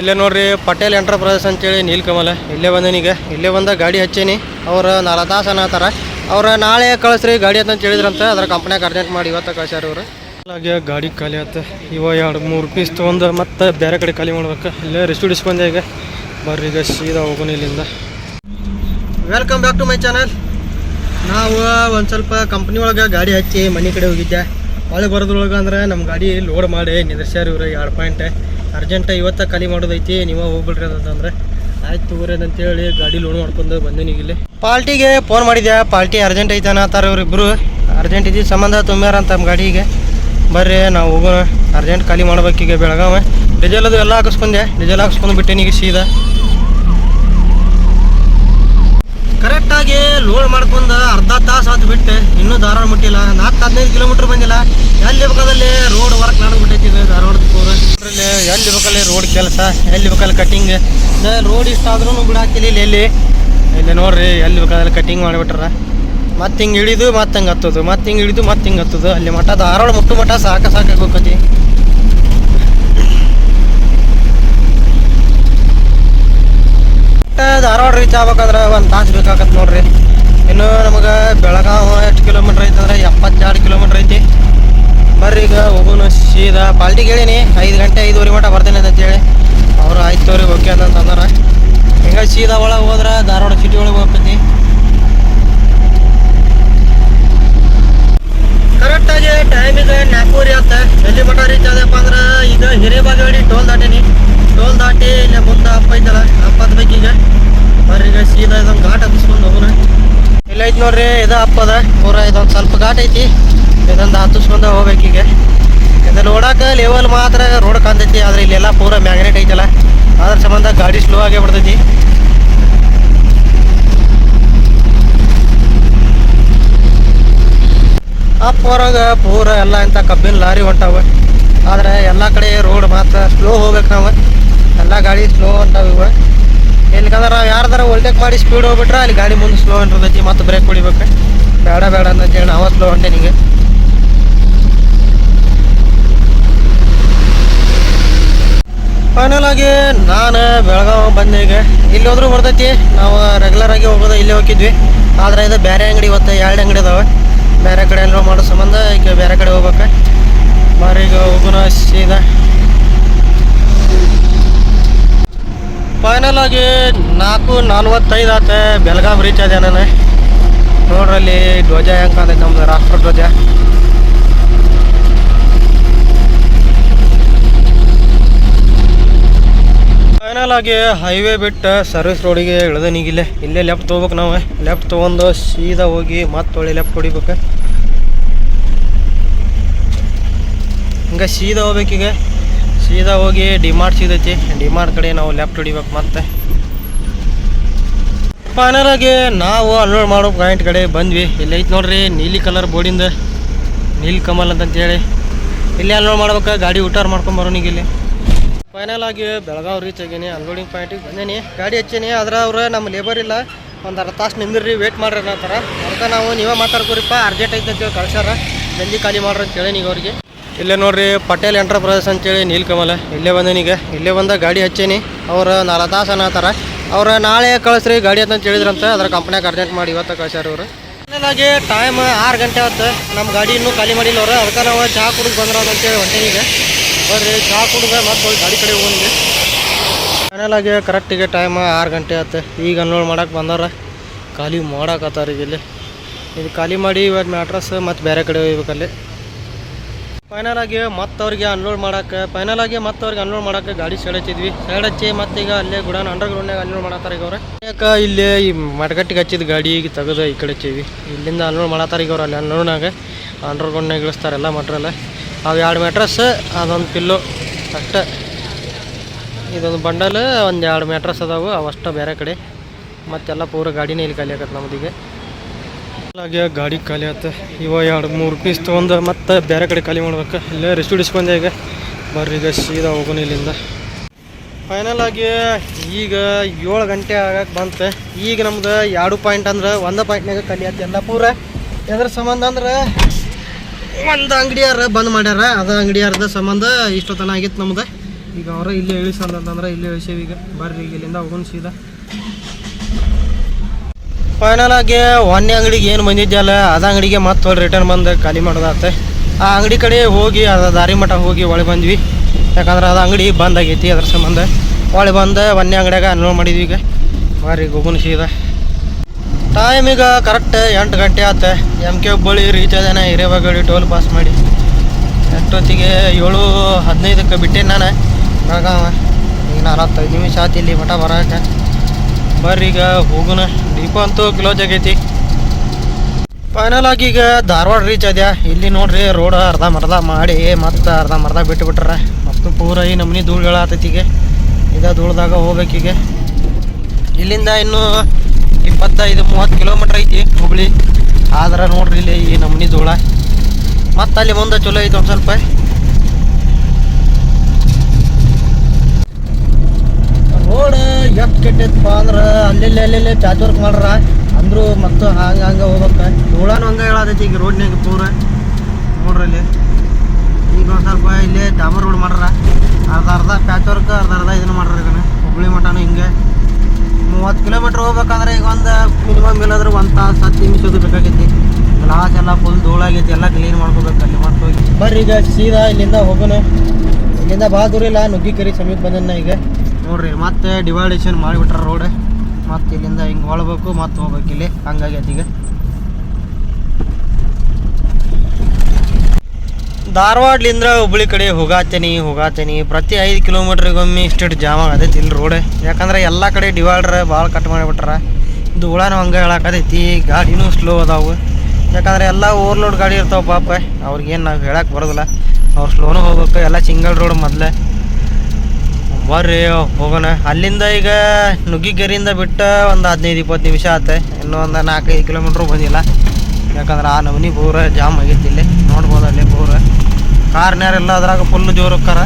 ಇಲ್ಲೇ ನೋಡ್ರಿ ಪಟೇಲ್ ಎಂಟರ್ಪ್ರೈಸಸ್ ಅಂತೇಳಿ ನೀಲ್ಕಮಲ ಇಲ್ಲೇ ಬಂದೇನೀಗ ಇಲ್ಲೇ ಬಂದ ಗಾಡಿ ಹಚ್ಚೇನಿ. ಅವ್ರು ನಾಲ್ಕು ತಾಸು ಅನ್ನತ್ತಾರ ಅವ್ರು ನಾಳೆ ಕಳಿಸ್ರಿ ಗಾಡಿ ಅಂತ ಹೇಳಿದ್ರಂತ. ಅದ್ರ ಕಂಪ್ನ್ಯಾಗ ಅರ್ಜೆಂಟ್ ಮಾಡಿ ಇವತ್ತು ಕಳ್ಸ್ಯಾರ ಇವ್ರು. ಹಾಗೆ ಗಾಡಿ ಖಾಲಿ ಆತ. ಇವ ಎರಡು ಮೂರು ಪೀಸ್ ತೊಗೊಂಡು ಮತ್ತೆ ಬೇರೆ ಕಡೆ ಖಾಲಿ ಮಾಡ್ಬೇಕು. ಇಲ್ಲೇ ರೆಸ್ಟೂಡಿಸ್ ಬಂದೆ ಈಗ. ಬರ್ರಿ ಈಗ ಸೀದಾ ಹೋಗೋಣ ಇಲ್ಲಿಂದ. Welcome back to my channel ನಾವು ಒಂದು ಸ್ವಲ್ಪ ಕಂಪ್ನಿ ಒಳಗೆ ಗಾಡಿ ಹಚ್ಚಿ ಮನೆ ಕಡೆ ಹೋಗಿದ್ದೆ. ಒಳಗೆ ಬರೋದ್ರೊಳಗೆ ಅಂದ್ರೆ ನಮ್ಮ ಗಾಡಿ ಲೋಡ್ ಮಾಡಿ ನಿಂದ್ರಸ್ಯಾರ ಇವ್ರು ಎರಡು ಪಾಯಿಂಟ್ ಅರ್ಜೆಂಟ್ ಇವತ್ತ ಖಾಲಿ ಮಾಡೋದೈತಿ, ನೀವು ಹೋಗ್ಬಿಡ್ರಿ ಅಂತಂದ್ರೆ. ಆಯ್ತು ತಗೋರಿ ಅಂತೇಳಿ ಗಾಡಿ ಲೋಡ್ ಮಾಡ್ಕೊಂಡು ಬಂದೀನಿ ಇಲ್ಲಿ. ಪಾರ್ಟಿಗೆ ಫೋನ್ ಮಾಡಿದ್ಯಾ? ಪಾರ್ಟಿ ಅರ್ಜೆಂಟ್ ಐತೆ ಅನ್ನತ್ತಾರ ಇವ್ರಿಬ್ರು. ಅರ್ಜೆಂಟ್ ಇದ್ದು ಸಂಬಂಧ ತುಂಬ್ಯಾರ ಅಂತ ನಮ್ಮ ಗಾಡಿಗೆ ಬರ್ರಿ, ನಾವು ಹೋಗೋಣ. ಅರ್ಜೆಂಟ್ ಖಾಲಿ ಮಾಡ್ಬೇಕೀಗ ಬೆಳಗಾವ. ಡಿಜೆಲ್ ಅದು ಎಲ್ಲ ಹಾಕಿಸ್ಕೊಂಡೆ. ಡಿಜೆಲ್ ಹಾಕಿಸ್ಕೊಂಡು ಬಿಟ್ಟೇನೀಗ ಸೀದಾ. ಕರೆಕ್ಟಾಗಿ ಲೋಡ್ ಮಾಡ್ಕೊಂಡು ಅರ್ಧ ತಾಸು ಆತು ಬಿಟ್ಟು. ಇನ್ನೂ ಧಾರವಾಡ ಮುಟ್ಟಿಲ್ಲ. ನಾಲ್ಕು ಹದಿನೈದು ಕಿಲೋಮೀಟ್ರ್ ಬಂದಿಲ್ಲ. ಎಲ್ಲಿ ಬೇಕಾದಲ್ಲಿ ರೋಡ್ ವರ್ಕ್ ನಡೆದ್ಬಿಟ್ಟೈತಿ ಧಾರವಾಡದ ಪೂರ ಅದ್ರಲ್ಲಿ ಎಲ್ಲಿ ಬೇಕಲ್ಲಿ ರೋಡ್ ಕೆಲಸ, ಎಲ್ಲಿ ಬೇಕಲ್ಲಿ ಕಟಿಂಗ್ ರೋಡ್ ಇಷ್ಟ ಆದ್ರೂ ಬಿಡಾಕಿಲ್ಲ ಇಲ್ಲಿ, ಎಲ್ಲಿ? ಇಲ್ಲಿ ನೋಡ್ರಿ, ಎಲ್ಲಿ ಬೇಕಾದಲ್ಲಿ ಕಟಿಂಗ್ ಮಾಡಿಬಿಟ್ರ. ಮತ್ತೆ ಹಿಂಗೆ ಇಳಿದು ಮತ್ತೆ ಹಂಗೆ ಹತ್ತೋದು, ಮತ್ತೆ ಹಿಂಗೆ ಇಳಿದು ಮತ್ತೆ ಹಿಂಗೆ ಹತ್ತೋದು. ಅಲ್ಲಿ ಮಠ, ಧಾರವಾಡ ಮುಟ್ಟು ಮಠ ಸಾಕ ಸಾಕಾಗೋಕತಿ ಧಾರವಾಡ ರೀಚ್ ಆಗ್ಬೇಕಾದ್ರೆ ಒಂದು ತಾಸು ಬೇಕಾಗತ್ತೆ ನೋಡ್ರಿ. ಇನ್ನು ನಮಗೆ ಬೆಳಗಾವ ಎಷ್ಟು ಕಿಲೋಮೀಟ್ರ್ ಐತೆ ಅಂದ್ರೆ ಎಪ್ಪತ್ತೆರಡು ಕಿಲೋಮೀಟ್ರ್ ಐತಿ ಬರ್ರಿ ಈಗ ಹೋಗೋಣ ಸೀದಾ ಹೇಳಿನಿ. ಐದು ಗಂಟೆ ಐದುವರೆ ಮಟ ಅಂತ ಅಂತೇಳಿ. ಅವರು ಆಯ್ತು ತೋರಿ, ಓಕೆ ಅಂತ ಅಂದಾರ. ಹಿಂಗೆ ಸೀದಾ ಒಳಗೆ ಹೋದ್ರೆ ಧಾರವಾಡ ಸಿಟಿ ಒಳಗೆ ಹೋಗ್ತೈತಿ ಕರೆಕ್ಟಾಗಿ ಟೈಮಿಗೆ ನಾಲ್ಕೂವರೆ ಆತ. ಎಲ್ಲಿ ಮಠ ರೀಚ್ ಆದಪ್ಪ ಅಂದ್ರೆ ಈಗ ಹಿರೇಬಾಗೇವಾಡಿ ಟೋಲ್ ದಾಟೀನಿ. ಟೋಲ್ ದಾಟಿ ಇಲ್ಲೇ ಮುಂದೆ ಅಪ್ಪ ಐತಲ್ಲ ಅಪ್ಪ ಹತ್ಬೇಕು ಈಗ. ಬರ್ರಿ ಈಗ ಸೀದಾ ಇದೊಂದು ಘಾಟ್ ಹತ್ತಿಸ್ಕೊಂಡು ಹೋಗೋಣ. ಇಲ್ಲ ಐತಿ ನೋಡ್ರಿ, ಇದು ಅಪ್ಪದ ಪೂರ ಇದೊಂದು ಸ್ವಲ್ಪ ಘಾಟ್ ಐತಿ. ಇದೊಂದು ಹತ್ತಿಸ್ಕೊಂಡ ಹೋಗ್ಬೇಕೀಗ ಇದು ನೋಡಕ್ಕೆ ಲೆವೆಲ್ ಮಾತ್ರ ರೋಡ್ ಕಾಣ್ತೈತಿ, ಆದ್ರೆ ಇಲ್ಲೆಲ್ಲ ಪೂರ ಮ್ಯಾಗ್ನೆಟ್ ಐತಲ್ಲ. ಅದ್ರ ಸಂಬಂಧ ಗಾಡಿ ಸ್ಲೋ ಆಗೇ ಬಿಡ್ತೈತಿ ಅಪ್ ಹೊರಗೆ ಪೂರ ಎಲ್ಲ ಇಂಥ ಕಬ್ಬಿನ ಲಾರಿ ಹೊಂಟಾವ. ಆದ್ರೆ ಎಲ್ಲ ಕಡೆ ರೋಡ್ ಮಾತ್ರ ಸ್ಲೋ ಹೋಗ್ಬೇಕು ನಾವು. ಎಲ್ಲ ಗಾಡಿ ಸ್ಲೋ ಹೊಂಟಾವ ಇವ. ಎಲ್ಲಿಕಂದ್ರೆ ನಾವು ಯಾರ್ದಾರ ಒಳ್ಳೆ ಮಾಡಿ ಸ್ಪೀಡ್ ಹೋಗ್ಬಿಟ್ರೆ ಅಲ್ಲಿ ಗಾಡಿ ಮುಂದೆ ಸ್ಲೋ ಹೊಂಟಿರ್ತೈತಿ ಮತ್ತೆ ಬ್ರೇಕ್ ಹೊಡಿಬೇಕು. ಬೇಡ ಬೇಡ ಅಂತೇಳಿ ನಾವು ಸ್ಲೋ ಹೊಂಟೆ ನಿಂಗೆ. ಫೈನಲ್ ಆಗಿ ನಾನು ಬೆಳಗಾವ್ ಬಂದೆ ಇಲ್ಲಿ ಹೋದ್ರೂ ಬರ್ತೈತಿ. ನಾವು ರೆಗ್ಯುಲರ್ ಆಗಿ ಹೋಗೋದು ಇಲ್ಲೇ ಹೋಗಿದ್ವಿ. ಆದ್ರೆ ಇದು ಬೇರೆ ಅಂಗಡಿ ಇವತ್ತು ಎರಡು ಅಂಗಡಿ ಇದಾವೆ. ಬೇರೆ ಕಡೆ ಎಲ್ಲರೂ ಮಾಡೋ ಸಂಬಂಧ, ಈಗ ಬೇರೆ ಕಡೆ ಹೋಗ್ಬೇಕು. ಬಾರಿ ಈಗ ಹೋಗೋಣ ಸೀದಾ ಫೈನಲ್ ಆಗಿ ನಾಲ್ಕು ನಲ್ವತ್ತೈದು ಆತ ಬೆಳಗಾಂ ರೀಚ್ ಆದ ನಾನು. ನೋಡ್ರಲ್ಲಿ ಧ್ವಜ ಹೆಂಗೆ ಕಾಣ್ತೈತೆ ನಮ್ದು ರಾಷ್ಟ್ರ ಧ್ವಜ. ಫೈನಲ್ ಆಗಿ ಹೈವೇ ಬಿಟ್ಟು ಸರ್ವಿಸ್ ರೋಡಿಗೆ ಇಳ್ದನೀಗಿಲ್ಲೇ ಇಲ್ಲೇ. ಲೆಫ್ಟ್ ತೊಗೋಬೇಕು ನಾವು. ಲೆಫ್ಟ್ ತೊಗೊಂಡು ಸೀದಾ ಹೋಗಿ ಮತ್ತೆ ಒಳ್ಳೆ ಲೆಫ್ಟ್ ಹೊಡಿಬೇಕು. ಹಿಂಗೆ ಸೀದಾ ಹೋಗ್ಬೇಕೀಗ ಸೀದಾ ಹೋಗಿ ಡಿಮಾರ್ಟ್ ಸಿಗೈತಿ ಡಿಮಾರ್ಟ್ ಕಡೆ ನಾವು ಲೆಫ್ಟ್ ಹೊಡಿಬೇಕು ಮತ್ತೆ. ಫೈನಲ್ ಆಗಿ ನಾವು ಅನ್ಲೋಡ್ ಮಾಡೋ ಪಾಯಿಂಟ್ ಕಡೆ ಬಂದ್ವಿ. ಇಲ್ಲಿ ಐತೆ ನೋಡ್ರಿ, ನೀಲಿ ಕಲರ್ ಬೋರ್ಡಿಂದ ನೀಲ್ ಕಮಲ್ ಅಂತಂತೇಳಿ. ಇಲ್ಲಿ ಅನ್ಲೋಡ್ ಮಾಡ್ಬೇಕು, ಗಾಡಿ ಊಟಾರ್ ಮಾಡ್ಕೊಂಬರೋನಿಗೆ ಇಲ್ಲಿ. ಫೈನಲ್ ಆಗಿ ಬೆಳಗಾವ್ ರೀಚ್ ಆಗೀನಿ ಅನ್ಲೋಡಿಂಗ್ ಪಾಯಿಂಟಿಗೆ ಬಂದೇನಿ. ಗಾಡಿ ಹಚ್ಚೀನಿ ಆದ್ರೆ ಅವ್ರು ನಮ್ಮ ಲೇಬರ್ ಇಲ್ಲ. ಒಂದು ಅರ್ಧ ತಾಸು ನಿಂದಿರ್ರಿ ವೇಟ್ ಮಾಡ್ರಿ ಅನ್ನತ್ತಾರ ಅದಕ್ಕೆ ನಾವು ನೀವೇ ಮಾತಾಡ್ಕೊರಿಪ್ಪ ಅರ್ಜೆಂಟ್ ಐತೆ ಅಂತೇಳಿ ಕಳ್ಸ್ಯಾರ. ಜಲ್ದಿ ಖಾಲಿ ಮಾಡ್ರಿ ಅಂತ ಹೇಳಿ ಈಗ ಅವ್ರಿಗೆ. ಇಲ್ಲೇ ನೋಡ್ರಿ ಪಟೇಲ್ ಎಂಟರ್ಪ್ರೈಸಸ್ ಅಂತೇಳಿ ನೀಲ್ಕಮಲ ಇಲ್ಲೇ ಬಂದೇನೀಗ ಇಲ್ಲೇ ಬಂದ ಗಾಡಿ ಹಚ್ಚೇನಿ. ಅವ್ರು ನಾಲ್ಕು ತಾಸು ಅನ್ನತ್ತಾರ ಅವ್ರು ನಾಳೆ ಕಳಿಸ್ರಿ ಗಾಡಿ ಅಂತ ಹೇಳಿದ್ರಂತ. ಅದ್ರ ಕಂಪ್ನ್ಯಾಗ ಅರ್ಜೆಂಟ್ ಮಾಡಿ ಇವತ್ತು ಕಳ್ಸ್ಯಾರ ಇವರು. ಆಗಿ ಟೈಮ್ ಆರು ಗಂಟೆ ಆಯ್ತು ನಮ್ಮ ಗಾಡಿ ಇನ್ನೂ ಖಾಲಿ ಮಾಡಿಲ್ಲ ಅವ್ರು. ಅದಕ್ಕೆ ನಾವು ಚಹಾ ಕುಡಿದು ಬಂದ್ರ ಅಂತೇಳಿ ಹೊಂಟೇನೀಗ ಬರ್ರಿ ಚಹಾ ಕುಡಿದ ಮತ್ತೆ ಹೋಗಿ ಗಾಡಿ ಕಡೆ ಹೋಗಿ ಫೈನಲ್ ಕರೆಕ್ಟಿಗೆ ಟೈಮ್ ಆರು ಗಂಟೆ ಆಯ್ತು ಈಗ ಅನ್ಲೋಡ್ ಮಾಡಕ್ಕೆ ಬಂದಾರ ಖಾಲಿ ಮಾಡಾಕತ್ತಾರ ಈಗ ಇಲ್ಲಿ. ಇದು ಖಾಲಿ ಮಾಡಿ ಇವಾಗ ಮ್ಯಾಟ್ರಸ್ ಮತ್ತು ಬೇರೆ ಕಡೆ ಹೋಗ್ಬೇಕಲ್ಲಿ ಫೈನಲ್ ಆಗಿ ಮತ್ತೆ ಅವ್ರಿಗೆ ಅನ್ಲೋಡ್ ಮಾಡಕ್ಕೆ ಫೈನಲ್ ಆಗಿ ಮತ್ತೆ ಅವ್ರಿಗೆ ಅನ್ಲೋಡ್ ಮಾಡಕ್ಕೆ ಗಾಡಿ ಸೈಡ್ ಹಚ್ಚಿದ್ವಿ. ಸೈಡ್ ಹಚ್ಚಿ ಮತ್ತೆ ಈಗ ಅಲ್ಲೇ ಗುಡಾನ್ ಅಂಡರ್ ಗ್ರೌಂಡ್ನಾಗ ಅನ್ಲೋಡ್ ಮಾಡತ್ತಾರ ಈಗ ಅವ್ರು. ಯಾಕೆ ಇಲ್ಲಿ ಈ ಮಟಗಟ್ಟಿಗೆ ಹಚ್ಚಿದ ಗಾಡಿ ಈಗ ತೆಗೆದು ಈ ಕಡೆ ಹಚ್ಚೀವಿ ಇಲ್ಲಿಂದ ಅನ್ಲೋಡ್ ಮಾಡತ್ತಾರ ಈಗ ಅವ್ರು ಅಲ್ಲಿ. ಅನ್ಲೋಡ್ನಾಗ ಅಂಡರ್ ಗ್ರೌಂಡ್ನಾಗ ಇಳಿಸ್ತಾರೆ ಎಲ್ಲ ಮಟ್ರಲ್ಲ. ಅವು ಎರಡು ಮ್ಯಾಟ್ರಸ್ ಅದೊಂದು ಪಿಲ್ಲು ಅಷ್ಟೇ. ಇದೊಂದು ಬಂಡಲ್, ಒಂದು ಎರಡು ಮ್ಯಾಟ್ರಸ್ ಅದಾವು, ಅವಷ್ಟು ಬೇರೆ ಕಡೆ. ಮತ್ತೆಲ್ಲ ಪೂರ ಗಾಡಿನೇ ಇಲ್ಲಿ ಖಾಲಿ ಆಗತ್ತೆ ನಮ್ದೀಗ. ಹಾಗೆ ಗಾಡಿ ಖಾಲಿ ಇವ ಎರಡು ಮೂರು ಪೀಸ್ ತೊಗೊಂಡು ಮತ್ತೆ ಬೇರೆ ಕಡೆ ಖಾಲಿ ಮಾಡ್ಬೇಕು. ಇಲ್ಲೇ ರೆಸ್ಟ್ ಹಿಡಿಸ್ಕೊಂಡೆ ಈಗ. ಬರ್ರಿ ಈಗ ಸೀದಾ ಹೋಗೋಣ ಇಲ್ಲಿಂದ. ಫೈನಲ್ ಆಗಿ ಈಗ ಏಳು ಗಂಟೆ ಆಗಕ್ಕೆ ಬಂತು. ಈಗ ನಮ್ದು ಎರಡು ಪಾಯಿಂಟ್ ಅಂದ್ರೆ ಒಂದು ಪಾಯಿಂಟ್ನಾಗ ಖಾಲಿ ಆಯ್ತು ಎಲ್ಲ ಪೂರ. ಎದ್ರ ಸಂಬಂಧ ಅಂದ್ರೆ ಒಂದು ಅಂಗಡಿಯಾರ ಬಂದ್ ಮಾಡ್ಯಾರ. ಅದ ಅಂಗಡಿಯಾರದ ಸಂಬಂಧ ಇಷ್ಟೊತ್ತನ ಆಗಿತ್ತು ನಮ್ದು ಈಗ ಅವ್ರ ಇಲ್ಲೇ ಇಳಿಸಂತಂದ್ರೆ ಇಲ್ಲೇ ಇಳಿಸೇವಿ ಈಗ. ಬರ್ರಿ ಈಗ ಇಲ್ಲಿಂದ ಹೋಗೋಣ ಸೀದಾ. ಫೈನಲ್ ಆಗಿ ಒಂದೇ ಅಂಗಡಿಗೆ ಏನು ಬಂದಿದ್ಯಲ್ಲ ಅದ ಅಂಗಡಿಗೆ ಮತ್ತೆ ರಿಟರ್ನ್ ಬಂದು ಖಾಲಿ ಮಾಡೋದಾತೆ. ಆ ಅಂಗಡಿ ಕಡೆ ಹೋಗಿ ಅದ ದಾರಿ ಮಠ ಹೋಗಿ ಒಳಗೆ ಬಂದ್ವಿ. ಯಾಕಂದ್ರೆ ಅದು ಅಂಗಡಿ ಬಂದ್ ಆಗೈತಿ ಅದ್ರ ಸಂಬಂಧ. ಒಳಗೆ ಬಂದು ಒಂದೇ ಅಂಗಡಿಯಾಗ ಅನ್ಲೋಡ್ ಮಾಡಿದ್ವಿ ಈಗ. ಬಾರಿ ಹೋಗೋಣ ಸೀದಾ. ಟೈಮ್ ಈಗ ಕರೆಕ್ಟ್ ಎಂಟು ಗಂಟೆ ಆತ. ಎಂ ಕೆ ಹುಬ್ಬಳ್ಳಿ ರೀಚ್ ಅದೇನ ಹಿರೇಬಗಡಿ ಟೋಲ್ ಪಾಸ್ ಮಾಡಿ. ಎಷ್ಟೊತ್ತಿಗೆ? ಏಳು, ಹದಿನೈದಕ್ಕೆ ಬಿಟ್ಟೆ ನಾನು. ಬೆಳಗಾವ ಈಗ ನಲವತ್ತೈದು ನಿಮಿಷ ಆತು ಇಲ್ಲಿ ಮಠ ಬರೋಕೆ. ಬರ್ರಿ ಈಗ ಹೋಗೋಣ ದೀಪ ಅಂತೂ ಕಿಲೋ ಆಗೈತಿ. ಫೈನಲ್ ಆಗಿ ಈಗ ಧಾರವಾಡ ರೀಚ್ ಅದ್ಯಾ ಇಲ್ಲಿ ನೋಡ್ರಿ ರೋಡ್ ಅರ್ಧ ಮರ್ಧ ಮಾಡಿ ಮತ್ತೆ ಅರ್ಧ ಮರ್ಧ ಬಿಟ್ಟು ಬಿಟ್ರ ಮತ್ತು ಪೂರ ಈ ನಮನಿ ಧೂಳುಗಳ ಈಗ. ಧೂಳ್ದಾಗ ಹೋಗ್ಬೇಕೀಗ. ಇಲ್ಲಿಂದ ಇನ್ನು ಇಪ್ಪತ್ತೈದು, ಮೂವತ್ತು ಕಿಲೋಮೀಟ್ರ್ ಐತಿ ಹುಬ್ಳಿ. ಆದ್ರೆ ನೋಡ್ರಿ ಇಲ್ಲಿ ಈ ನಮ್ಮನಿ ಧೂಳ ಮತ್ತೆ ಅಲ್ಲಿ ಮುಂದೆ ಚಲೋ ಐತಿ ಒಂದು ಸ್ವಲ್ಪ. ರೋಡ್ ಎಷ್ಟು ಕೆಟ್ಟೈತಪ್ಪ ಅಂದ್ರೆ ಅಲ್ಲೆಲ್ಲಿ ಅಲ್ಲೆಲ್ಲಿ ವರ್ಕ್ ಮಾಡ್ರ. ಅಂದ್ರು ಮತ್ತು ಹಂಗೆ ಹಂಗೆ ಹೋಗ್ಬೇಕ. ಧೂಳಾನು ಹಂಗೆ ಹೇಳತೈತಿ ಈಗ ರೋಡ್ನಾಗ ಪೂರ. ನೋಡ್ರಿ ಇಲ್ಲಿ. ಈಗ ಒಂದು ಸ್ವಲ್ಪ ಇಲ್ಲಿ ಡಾಮರ್ ರೋಡ್ ಮಾಡ್ರ ಅರ್ಧ ಅರ್ಧ ಪ್ಯಾಚ್ ವರ್ಕ್ ಅರ್ಧ ಅರ್ಧ ಇದನ್ನ ಮಾಡ್ರ ಇದನ್ನ ಹುಬ್ಳಿ ಮಠನು ಹಿಂಗೆ ಕಿಲೋಮೀಟ್ರ್ ಹೋಗ್ಬೇಕಂದ್ರೆ ಈಗ ಒಂದು ಮಿನಿಮಮ್ ಇಲ್ಲಾದ್ರೂ ಒಂದು ತಾಸು ಹತ್ತು ನಿಮಿಷದ್ದು ಬೇಕಾಗೈತಿ ಗ್ಲಾಸ್ ಎಲ್ಲ ಫುಲ್ ಧೂಳಾಗೈತಿ ಎಲ್ಲ ಕ್ಲೀನ್ ಮಾಡ್ಕೋಬೇಕು ಅಲ್ಲಿ ಮತ್ತೆ ಹೋಗಿ. ಬರ್ರಿ ಈಗ ಸೀದಾ ಇಲ್ಲಿಂದ ಹೋಗೋಣ. ಇಲ್ಲಿಂದ ಭಾಳ ದೂರ ಇಲ್ಲ ನುಗ್ಗಿಕೆರಿ ಸಮೀಪ ಬಂದನ್ನ ಈಗ. ನೋಡ್ರಿ ಮತ್ತೆ ಡಿವೈಡೇಷನ್ ಮಾಡಿಬಿಟ್ರ ರೋಡ್ ಮತ್ತೆ ಇಲ್ಲಿಂದ ಹಿಂಗೆ ಹೊಳ್ಬೇಕು ಮತ್ತೆ ಹೋಗ್ಬೇಕು ಇಲ್ಲಿ. ಹಂಗಾಗೈತಿ ಈಗ. ಧಾರವಾಡ್ಲಿಂದ ಹುಬ್ಳಿ ಕಡೆ ಹೋಗಾತೇನಿ ಹೋಗಾತೇನಿ. ಪ್ರತಿ ಐದು ಕಿಲೋಮೀಟ್ರಿಗೊಮ್ಮೆ ಇಷ್ಟು ಜಾಮ್ ಆಗತೈತಿ ಇಲ್ಲಿ ರೋಡ್ ಯಾಕಂದ್ರೆ ಎಲ್ಲ ಕಡೆ ಡಿವೈಡ್ರ್ ಭಾಳ ಕಟ್ ಮಾಡಿಬಿಟ್ರ. ಧೂಳಾನು ಹಂಗೆ ಹೇಳಾಕತೈತಿ. ಗಾಡಿನೂ ಸ್ಲೋ ಅದಾವು. ಯಾಕಂದ್ರೆ ಎಲ್ಲ ಓವರ್ಲೋಡ್ ಗಾಡಿ ಇರ್ತಾವೆ ಪಾಪ. ಅವ್ರಿಗೇನು ನಾವು ಹೇಳಕ್ಕೆ ಬರೋದಿಲ್ಲ. ಅವ್ರು ಸ್ಲೋನು ಹೋಗ್ಬೇಕು. ಎಲ್ಲ ಸಿಂಗಲ್ ರೋಡ್ ಮೊದಲೇ. ಬರ್ರಿ, ಹೋಗೋಣ. ಅಲ್ಲಿಂದ ಈಗ ನುಗ್ಗಿಗೆರೆಯಿಂದ ಬಿಟ್ಟು ಒಂದು ಹದಿನೈದು ಇಪ್ಪತ್ತು ನಿಮಿಷ ಆತ. ಇನ್ನೂ ಒಂದು ನಾಲ್ಕೈದು ಕಿಲೋಮೀಟ್ರ್ ಬಂದಿಲ್ಲ. ಯಾಕಂದ್ರೆ ಆ ನಮನಿ ಬೋರ ಜಾಮ್ ಆಗೈತಿ ಇಲ್ಲಿ. ನೋಡ್ಬೋದು ಅಲ್ಲಿ ಪೂರ. ಕಾರ್ನ್ಯಾರೆಲ್ಲ ಅದ್ರಾಗ ಫುಲ್ ಜೋರು ಹೋಕ್ಕಾರ.